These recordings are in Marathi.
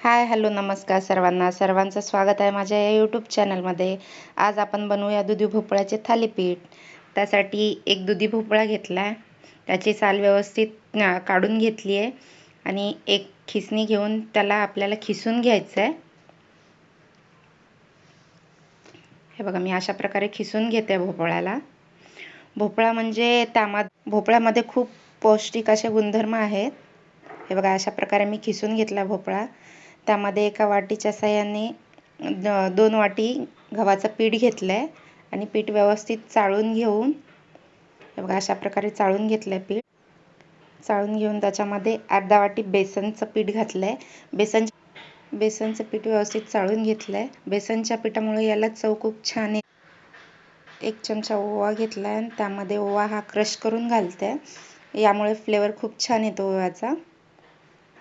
हाय हॅलो नमस्कार सर्वांना. सर्वांचं स्वागत आहे माझ्या या यूट्यूब चॅनलमध्ये आज आपण बनवूया दुधी भोपळ्याचे थालीपीठ. त्यासाठी एक दुधी भोपळा घेतला आहे त्याची साल व्यवस्थित काढून घेतली आहे. आणि एक खिसणी घेऊन त्याला आपल्याला खिसून घ्यायचं आहे हे बघा मी अशा प्रकारे खिसून घेते भोपळ्याला. भोपळा म्हणजे त्यामा भोपळ्यामध्ये खूप पौष्टिक असे गुणधर्म आहेत. हे बघा अशा प्रकारे मी खिसून घेतला भोपळा. त्यामध्ये एका वाटीच्या साह्याने दोन वाटी गव्हाचं पीठ घेतलं आहे आणि पीठ व्यवस्थित चाळून घेऊन बघा अशा प्रकारे चाळून घेतलं आहे पीठ. चाळून घेऊन त्याच्यामध्ये अर्धा वाटी बेसनचं पीठ घातलं आहे बेसन बेसनचं पीठ व्यवस्थित चाळून घेतलं आहे बेसनच्या पिठामुळे याला चव खूप छान आहे. एक चमचा ओवा घेतला आहे आणि त्यामध्ये ओवा हा क्रश करून घालते. यामुळे फ्लेवर खूप छान येतो ओव्याचा.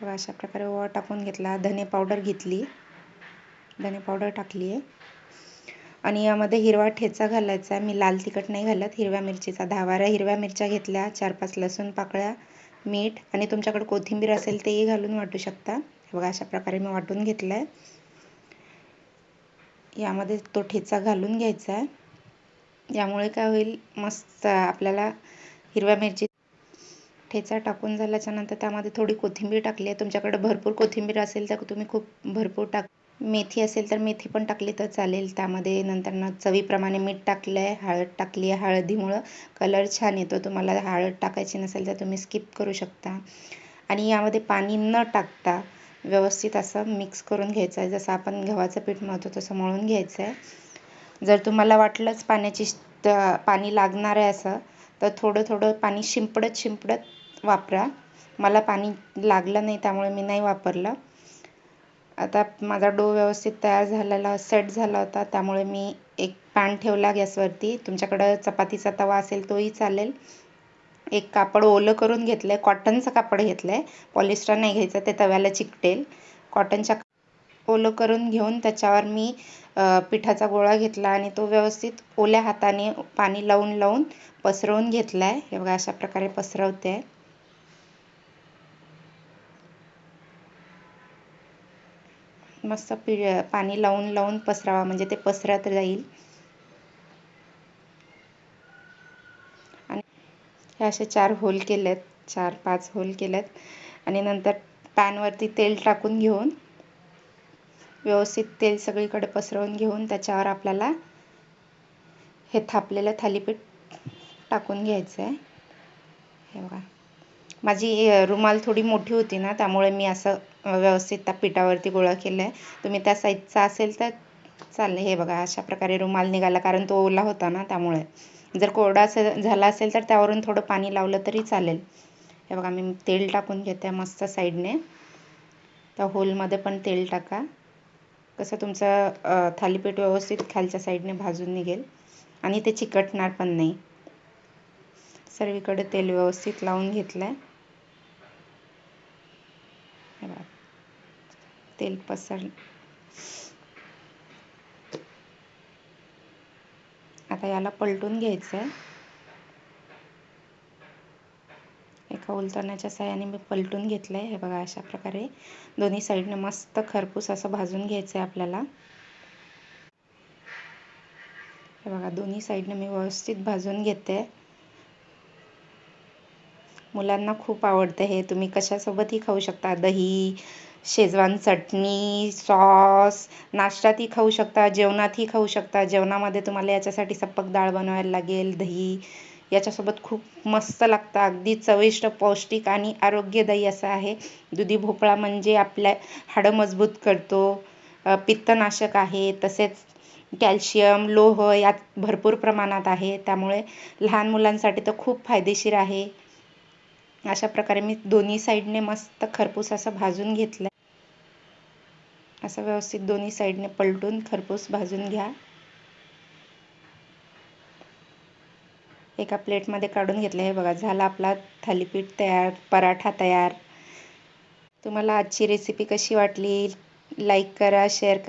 बघा अशा प्रकारे ओवा टाकून घेतला. धने पावडर घेतली. धने पावडर टाकली आहे आणि यामध्ये हिरवा ठेचा घालायचा. आहे मी लाल तिखट नाही घालत. हिरव्या मिरचीचा दहा बारा हिरव्या मिरच्या घेतल्या. चार पाच लसूण पाकळ्या मीठ आणि तुमच्याकडे कोथिंबीर असेल तेही घालून वाटू शकता. बघा अशा प्रकारे मी वाटून घेतलं आहे यामध्ये तो ठेचा घालून घ्यायचा. आहे यामुळे काय होईल? मस्त आपल्याला हिरव्या मिरची ठेचा टाकून झाल्याच्यानंतर त्यामध्ये थोडी कोथिंबीर टाकली आहे. तुमच्याकडे भरपूर कोथिंबीर असेल तर तुम्ही खूप भरपूर टाक मेथी असेल तर मेथी पण टाकली तर चालेल. त्यामध्ये नंतर ना चवीप्रमाणे मीठ टाकलं आहे हळद टाकली आहे. हळदीमुळं कलर छान येतो. तुम्हाला हळद टाकायची नसेल तर तुम्ही स्किप करू शकता. आणि यामध्ये पाणी न टाकता व्यवस्थित असं मिक्स करून घ्यायचं आहे. जसं आपण गव्हाचं पीठ मळतो तसं मळून घ्यायचं आहे. जर तुम्हाला वाटलंच पाण्याची पाणी लागणार आहे असं तर थोडं थोडं पाणी शिंपडत शिंपडत वापरा. मला पाणी लागलं नाही त्यामुळे मी नाही वापरलं. आता माझा डो व्यवस्थित तयार झालेला सेट झाला होता त्यामुळे मी एक पॅन ठेवला गॅसवरती. तुमच्याकडं चपातीचा तवा असेल तोही चालेल. एक कापड ओलं करून घेतलं आहे कॉटनचं कापड घेतलं आहे पॉलिस्टर नाही घ्यायचं ते तव्याला चिकटेल. कॉटनच्या ओलं करून घेऊन त्याच्यावर मी पिठाचा गोळा घेतला आणि तो व्यवस्थित ओल्या हाताने पाणी लावून लावून पसरवून घेतला आहे हे बघा अशा प्रकारे पसरवते. आहे मस्त पि पाणी लावून लावून पसरावा म्हणजे ते पसरत जाईल आणि हे असे चार होल केलेत चार पाच होल केलेत. आणि नंतर पॅनवरती तेल टाकून घेऊन व्यवस्थित तेल सगळीकडे पसरवून घेऊन त्याच्यावर आपल्याला हे थापलेलं थालीपीठ टाकून घ्यायचं आहे हे बघा. माझी रुमाल थोडी मोठी होती ना त्यामुळे मी असं व्यवस्थित त्या पिठावरती गोळा केलं आहे तुम्ही त्या साईजचा असेल तर चालेल. हे बघा अशा प्रकारे रुमाल निघाला कारण तो ओला होता ना त्यामुळे. जर कोरडा असेल झाला असेल तर त्यावरून थोडं पाणी लावलं तरी चालेल. हे बघा मी तेल टाकून घेते मस्त साईडने. त्या होलमध्ये पण तेल टाका. कसं तुमचं थालीपीठ व्यवस्थित खालच्या साईडने भाजून निघेल. आणि ते चिकटणार पण नाही. सर्वीकडे तेल व्यवस्थित लावून घेतलं आहे तेल पसर आता याला पलटून घ्यायचं आहे. एका उलटण्याच्या साह्याने मी पलटून घेतलं आहे हे बघा अशा प्रकारे दोन्ही साईडने मस्त खरपूस असं भाजून घ्यायचं आहे आपल्याला. हे बघा दोन्ही साईडने मी व्यवस्थित भाजून घेते मुलांना खूप आवडतं हे. तुम्ही कशासोबतही खाऊ शकता. दही शेजवान चटणी सॉस नाश्त्यातही खाऊ शकता जेवणातही खाऊ शकता. जेवणामध्ये तुम्हाला याच्यासाठी सप्पक डाळ बनवायला लागेल दही. याच्यासोबत खूप मस्त लागतं. अगदी चविष्ट पौष्टिक आणि आरोग्यदायी असं आहे. दुधी भोपळा म्हणजे आपल्या हाडं मजबूत करतो. पित्तनाशक आहे. तसेच कॅल्शियम लोह यात भरपूर प्रमाणात आहे. त्यामुळे लहान मुलांसाठी तर खूप फायदेशीर आहे. अशा प्रकारे मी दोन्ही साईडने मस्त खरपूस असं भाजून घेतलं असं व्यवस्थित दोन्ही साईडने पलटून खरपूस भाजून घ्या. एका प्लेटमध्ये काढून घेतलं हे बघा झाला आपला थालीपीठ तयार पराठा तयार. तुम्हाला आजची रेसिपी कशी वाटली? लाईक करा शेअर करा.